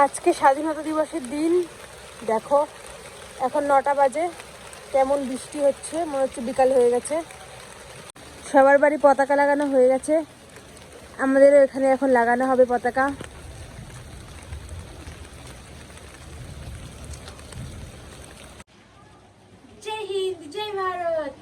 আজকে স্বাধীনতা দিবসের দিন। দেখো, এখন নটা বাজে। কেমন বৃষ্টি হচ্ছে, মনে হচ্ছে বিকাল হয়ে গেছে। সবার বাড়ি পতাকা লাগানো হয়ে গেছে। আমাদেরও এখানে এখন লাগানো হবে পতাকা। হিন্দ, জয় ভারত।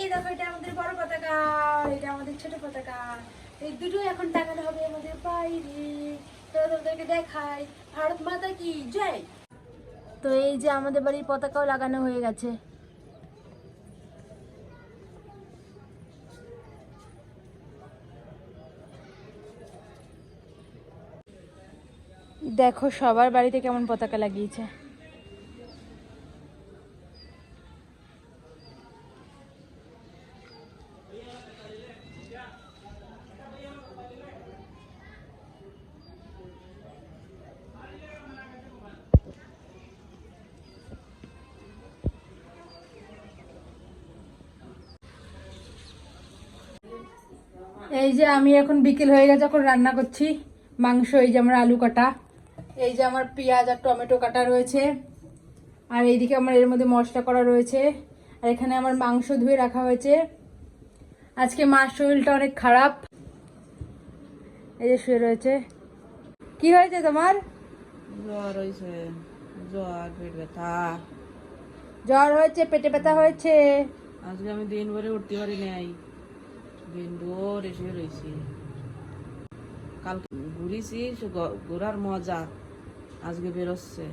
এই দেখো, এটা আমাদের বড় পতাকা, এটা আমাদের ছোট পতাকা। এই দুটো এখন টাঙানো হবে আমাদের বাইরে। তোমাদেরকে দেখাই, ভারত মাতা কি? জয়। তো এই যে আমাদের বাড়ির পতাকাও লাগানো হয়ে গেছে। দেখো সবার বাড়িতে কেমন পতাকা লাগিয়েছে। এই যে আমি এখন বিকেল হয়ে গেছে এখন রান্না করছি। মাংস এই যে আমার আলু কাটা এই যে আমার পেঁয়াজ আর টমেটো কাটা রয়েছে আর এইদিকে আমার এর মধ্যে মশলা করা রয়েছে আর এখানে আমার মাংস ধুয়ে রাখা হয়েছে। আজকে মার শরীরটা অনেক খারাপ। এই যে শুয়ে রয়েছে। কি হয়েছে তোমার? জ্বর হয়েছে। জ্বর পেট ব্যথা। জ্বর হয়েছে পেটে ব্যথা হয়েছে। আজকে আমি দিন ভরে উঠতে পারি নাই। দিন ভোর এসে রয়েছি কালকে ঘুরিছি ঘোরার মজা আজকে বেরোচ্ছে!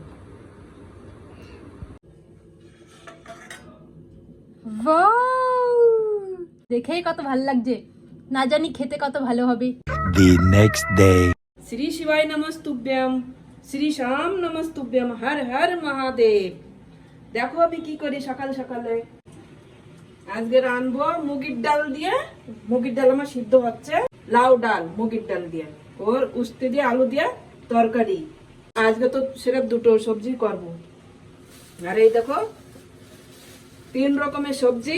দেখেই কত ভালো লাগছে। না জানি খেতে কত ভালো হবে। The next day. শ্রী শিবায় নমস্তুভ্যম শ্রী শ্যাম নমস্তুভ্যম হর হর মহাদেব। দেখো আমি কি করি সকাল সকালে। আজকে রানবো মুগির ডাল দিয়ে মুগির ডাল আমার সিদ্ধ হচ্ছে। লাউ ডাল, মুগির ডাল দিয়ে। ওর উস্তে দিয়ে আলু দিয়ে তরকারি। আজকে তো সেটা দুটো সবজি করব। আর এই দেখো, তিন রকমের সবজি।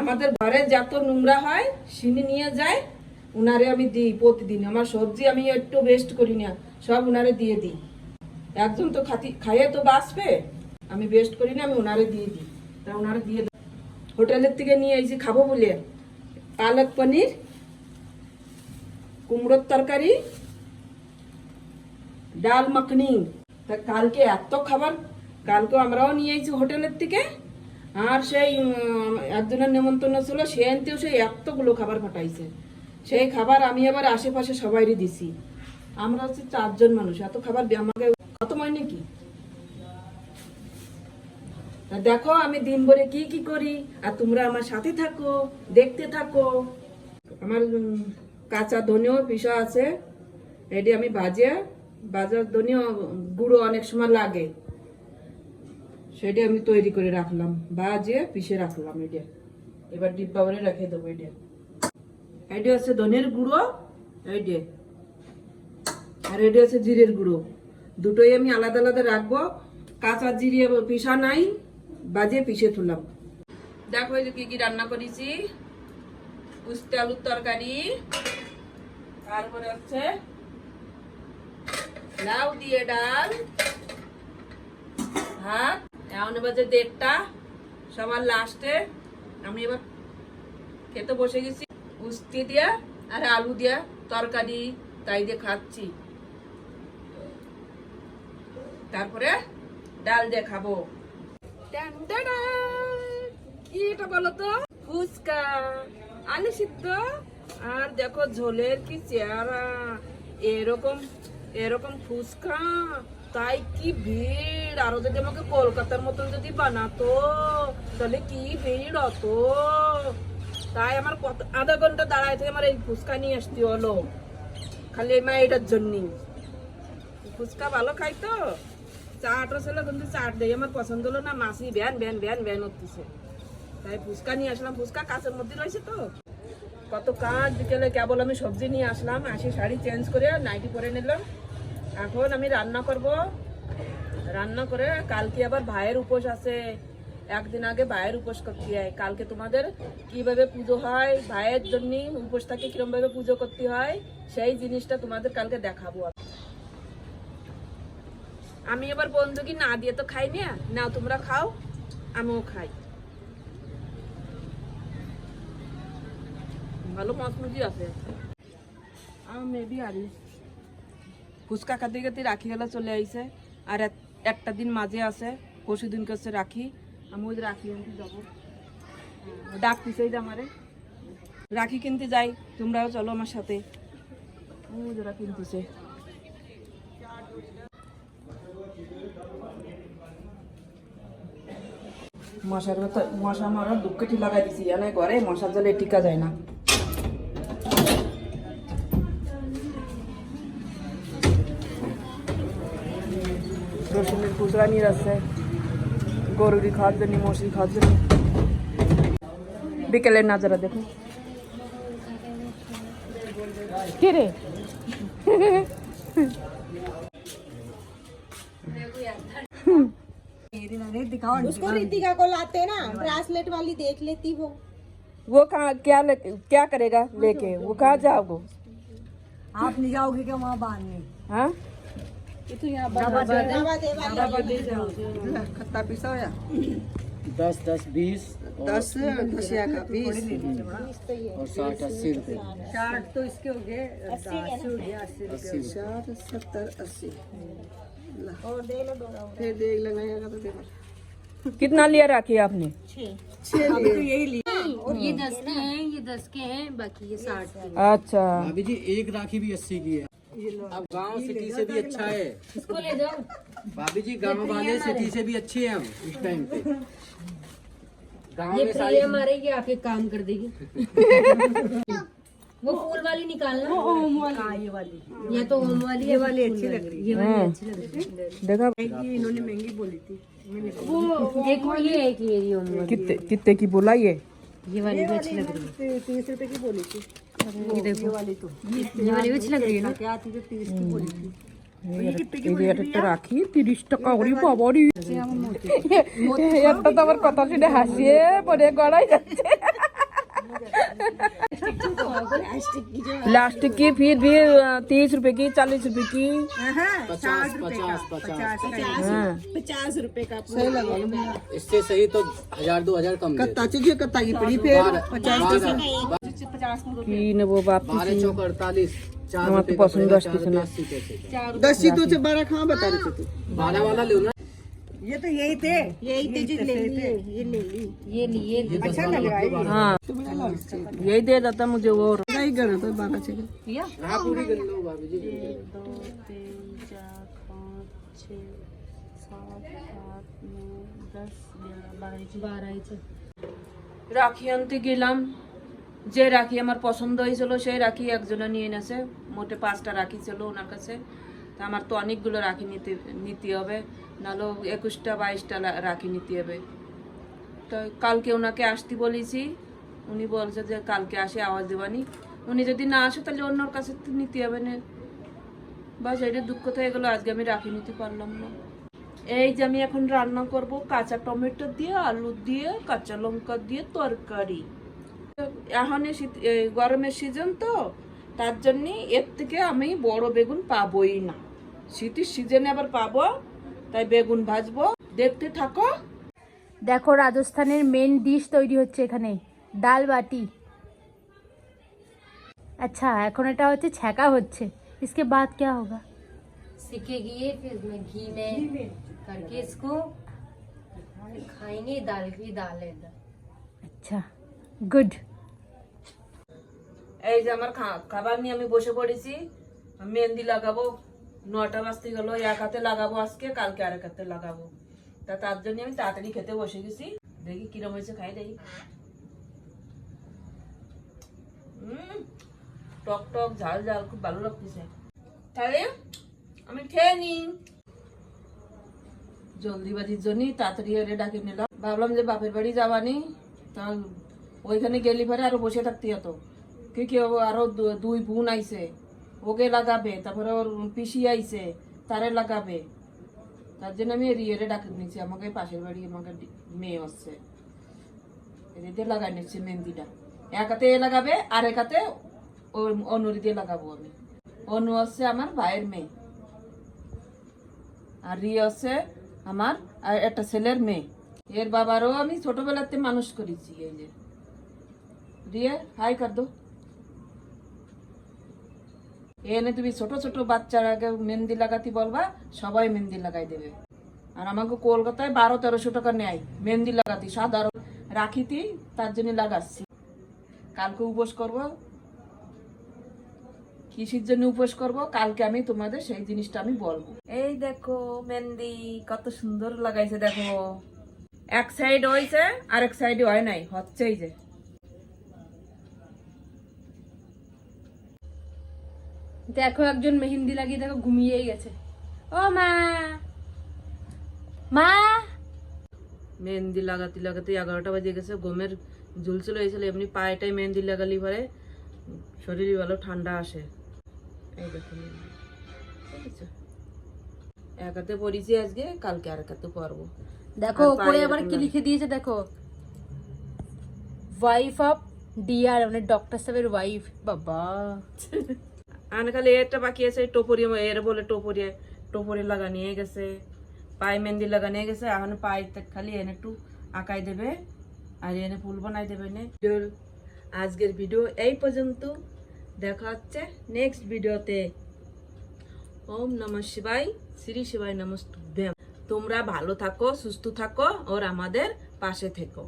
আমাদের ঘরে যত নোংরা হয়, সিনি নিয়ে যায়, উনারে আমি দিই প্রতিদিন। আমার সবজি আমি একটু ওয়েস্ট করি না, সব উনারে দিয়ে দিই। একজন তো খাতি খাইয়ে তো বাঁচবে। আমি ওয়েস্ট করি না, আমি ওনারে দিয়ে দিই। তা ওনারে দিয়ে। হোটেলের থেকে নিয়ে এসে খাব বলে। পালক পনির, কুমড়োর তরকারি, ডাল মাখনি। তা কালকে এত খাবার, কালকে আমরাও নিয়ে এসেছি হোটেলের থেকে। আর সেই একজনের নেমন্তন্ন ছিল, সে আনতেও সেই এতগুলো খাবার পাঠাইছে সেই খাবার আমি আবার আশেপাশে সবাইরই দিছি। আমরা হচ্ছে চারজন মানুষ, এত খাবার আমাকে কত ময় নাকি? তা দেখো, আমি দিন ভরে কি কি করি, আর তোমরা আমার সাথে থাকো, দেখতে থাকো। আমার কাঁচা ধনেও পিসা আছে, এটি আমি বাজে বাজার ধনেও গুঁড়ো অনেক সময় লাগে। সেটা আমি তৈরি করে রাখলাম বাজে পিষে রাখলাম এটা। এবার ডিব্বা ভরে রেখে দেবো এটা। এটা হচ্ছে ধনের গুঁড়ো এইটা আর এটা হচ্ছে জিরের গুঁড়ো। দুটোই আমি আলাদা আলাদা রাখব। কাঁচা জিরে পিসা নাই বাজে পিষে তুললাম। দেখো কি কি রান্না করেছি। উস্তে আলুর তরকারি, তারপরে হচ্ছে লাউ দিয়ে ডাল, ভাত, এখন বাজে দেড়টা, সবার লাস্টে আমি এবার খেতে বসে গেছি। উস্তি দিয়া আর আলু দিয়া তরকারি, তাই দিয়ে খাচ্ছি। তারপরে ডাল দিয়ে খাব! কি এটা বলো তো? ফুচকা। আলু আর দেখো ঝোলের কি চেহারা। এরকম এরকম ফুচকা। তাই কি ভিড়? আরও যদি আমাকে কলকাতার মতন যদি বানাতো, তাহলে কি ভিড় হতো? তাই আমার কত, আধা ঘণ্টা দাঁড়ায় থেকে আমার এই ফুচকা নিয়ে আসতে হলো। খালি এই মা এটার জন্যই। ফুচকা ভালো খাই তো চাটও ছিল কিন্তু চাট দেয় আমার পছন্দ হলো না মাসি ভ্যান ভ্যান ভ্যান ভ্যান হতেছে তাই ফুচকা নিয়ে আসলাম। ফুচকা কাছের মধ্যে রয়েছে তো। কত কাজ, বিকেলে কেবল আমি সবজি নিয়ে আসলাম। আসি শাড়ি চেঞ্জ করে নাইটি পরে নিলাম। এখন আমি রান্না করব। রান্না করে কালকে আবার ভাইয়ের উপোস আছে। একদিন আগে ভাইয়ের উপোস করতে হয়। কালকে তোমাদের কীভাবে পুজো হয়, ভাইয়ের জন্য উপোসটাকে কিরম ভাবে পুজো করতে হয়, সেই জিনিসটা তোমাদের কালকে দেখাবো আমি এবার বন্ধুকে না দিয়ে তো খাই না তোমরা খাও আমিও খাই। ভালো মচমচি আছে। মেবি আরি। ফুচকা খাতে খাতে রাখি গেলা চলে আইছে। আর এক- একটা দিন মাঝে আছে পরশু দিন কাছে রাখি। আমি ওই রাখি আনতে যাব। হ্যাঁ, ডাকতেছেই যে আমারে। রাখি কিনতে যাই তোমরাও চলো আমার সাথে। ওই ওরা কিনতেছে। মশার মতো মশা মারার দুঃখটি লাগাই দিছি। এনে ঘরে মশার জলে টিকা যায় না। রসুনের খুচরা নিয়ে আছে গরুরি খাওয়ার জন্য মশি খাওয়ার জন্য। বিকেলের নাজারা দেখো। কে রে? उसको रितिका को लाते ना ब्रासलेट वाली देख लेती वो। वो कहाँ क्या ले, क्या करेगा लेके? वो कहाँ जाओगे आप नहीं जाओगे क्या वहाँ बांधने? हाँ? खत्ता पिसा हुआ दस दस बीस दस दसिया का बीस। और साठ अस्सी रुपए चार्ट तो इसके हो गए अस्सी हो गया अस्सी चार सत्तर अस्सी। फिर देख लगाएगा तो देख कितना लिया। राखी आपने और ये दस के हैं ये दस के हैं बाकी ये साठ अच्छा। भाभी जी एक राखी भी अस्सी की है। अब गाँव सिटी से भी अच्छा है। इसको ले जाओ। भाभी जी गाँव वाले सिटी से भी अच्छे हैं हम इस टाइम पे। गाँव में सारी हमारे ये आके काम कर देगी? वो फूल वाली निकालना ओम वाली हाँ ये वाली या तो ओम वाली ये वाली अच्छी लग रही ये वाली अच्छी लग रही है देखा है इन्होंने महंगी बोली थी एक और ये एक ये ये ओम वाली कितने कितने की बोला ये ये वाली भी अच्छी लग रही ती- तीस रुपए की बोली थी है ये देखो वाली तो ये वाली भी अच्छी लग रही है ना क्या थी जो तीस की बोली थी এই একটা রাখি তিরিশ টাকা ওরি বাবারি একটা তো আমার কথা শুনে হাসিয়ে পরে গড়াই যাচ্ছে प्लास्टिक की फिर भी तीस रुपए की चालीस रुपए की। पचास पचास पचास पचास। रुपए का। हाँ। इससे सही तो हज़ार दो हज़ार कम कत्ता चीजिए कत्ता की पड़ी फिर। पचास की वो बारह चौक अड़तालीस चार पसंद दस की दस की। तो बारह कहाँ बता रहे थे बारह वाला लेना ये तो यही थे यही थे जो ले लिए ये ले ली ये ली ये ली अच्छा लग रहा है हाँ यही दे देता मुझे वो नहीं गणा तो बारह से हाँ पूरी कर लो भाभी जी बारह ही चल রাখি আনতে গেলাম যে রাখি আমার পছন্দ হয়েছিল সেই রাখি একজনে নিয়ে এনেছে মোটে পাঁচটা রাখি ছিল ওনার কাছে তা আমার তো অনেকগুলো রাখি নিতে নিতে হবে। নাহলে একুশটা, বাইশটা রাখি নিতে হবে। তো কালকে ওনাকে আসতে বলেছি। উনি বলছে যে কালকে আসে, আওয়াজ দেবানি উনি যদি না আসে, তাহলে অন্যর কাছে তো নিতে হবে না। বাস এটা দুঃখ থেকে গেলো, আজকে আমি রাখি নিতে পারলাম না। এই যে আমি এখন রান্না করব, কাঁচা টমেটো দিয়ে, আলু দিয়ে, কাঁচা লঙ্কা দিয়ে, তরকারি। এখন গরমের সিজন তো তার জন্য এর থেকে আমি বড় বেগুন পাবোই না শীতের সিজনে আবার পাবো তাই বেগুন ভাজবো দেখতে থাকো দেখো রাজস্থানের মেন ডিশ তৈরি হচ্ছে এখানে ডাল বাটি আচ্ছা এখন এটা হচ্ছে ছ্যাঁকা হচ্ছে इसके बाद क्या होगा सीखेगी ये फिर मैं घी में करके इसको खाएंगे दाल की दाल है दाल अच्छा गुड এই যে আমার খাবার নিয়ে আমি বসে পড়েছি। মেহেন্দি লাগাবো, নটা বাজতে গেল, এক হাতে লাগাবো আজকে, কালকে আরেক হাতে লাগাবো। তা তার জন্য আমি তাড়াতাড়ি খেতে বসে গেছি। দেখি কিরম হয়েছে, খাই দেখি। টক টক, ঝাল ঝাল, খুব ভালো লাগতেছে। তাহলে আমি খেয়ে নি জলদিবাজির জন্যই তাড়াতাড়ি এরে ডাকে নিলাম। ভাবলাম যে বাপের বাড়ি যাবানি তা ওইখানে গেলি পরে আরও বসে থাকতে হতো। কি কি আরও দুই বোন আইছে, ওকে লাগাবে, তারপরে ওর পিসি আইছে, তারে লাগাবে। তার জন্য আমি রিয়েরে ডাকে নিচ্ছি আমাকে পাশের বাড়ি আমাকে মেয়ে আসছে। এদের লাগাই নিচ্ছি মেহেন্দিটা। এক হাতে এ লাগাবে আর এক হাতে ওর দিয়ে লাগাবো আমি। অনু হচ্ছে আমার ভাইয়ের মেয়ে। আর রিয়া হচ্ছে আমার একটা ছেলের মেয়ে। এর বাবারও আমি ছোটবেলাতে মানুষ করেছি এই যে। রিয়া, হাই কর দো। এনে তুমি ছোট ছোট বাচ্চারাকে মেহেন্দি লাগাতে বলবা, সবাই মেহেন্দি লাগাই দেবে। আর আমাকে কলকাতায় বারো, তেরোশো টাকা নেয়, মেহেন্দি লাগাতে সাধারণ রাখিতি, তার জন্য লাগাচ্ছি। কালকে উপোস করব। কিসের জন্য উপোস করব? কালকে আমি তোমাদের সেই জিনিসটা আমি বলব। এই দেখো মেহেন্দি, কত সুন্দর লাগাইছে দেখো। এক সাইড হয়েছে আর এক সাইডে হয় নাই, হচ্ছেই যে। দেখো একজন মেহেন্দি লাগিয়ে দেখো ঘুমিয়েই গেছে। ও মা! মা! মেহেন্দি লাগাতে লাগাতে এগারোটা বাজে গেছে গমের ঝুলছিল হয়েছিল এমনি পায়েটাই মেহেন্দি লাগালি পরে শরীরে ভালো ঠান্ডা আসে। এই দেখো এক হাতে পরিছি আজকে কালকে আর এক হাতে পরবো। দেখো উপরে আবার কি লিখে দিয়েছে দেখো। ওয়াইফ অফ ডিআর মানে ডক্টর সাহেবের ওয়াইফ বাবা। আর খালি এটা বাকি আছে টোপরি এর বলে টোপরি টোপরি লাগা নিয়ে গেছে, পায়ে মেহেন্দি লাগা নিয়ে গেছে, এখন পায়ে খালি এনে একটু আঁকাই দেবে, আর এনে ফুল বানাই দেবে আজকের ভিডিও এই পর্যন্ত, দেখা হচ্ছে নেক্সট ভিডিওতে। ওম নমঃ শিবাই শ্রী শিবাই নমস্তুভ্যাম। তোমরা ভালো থাকো, সুস্থ থাকো, ওর আমাদের পাশে থেকো।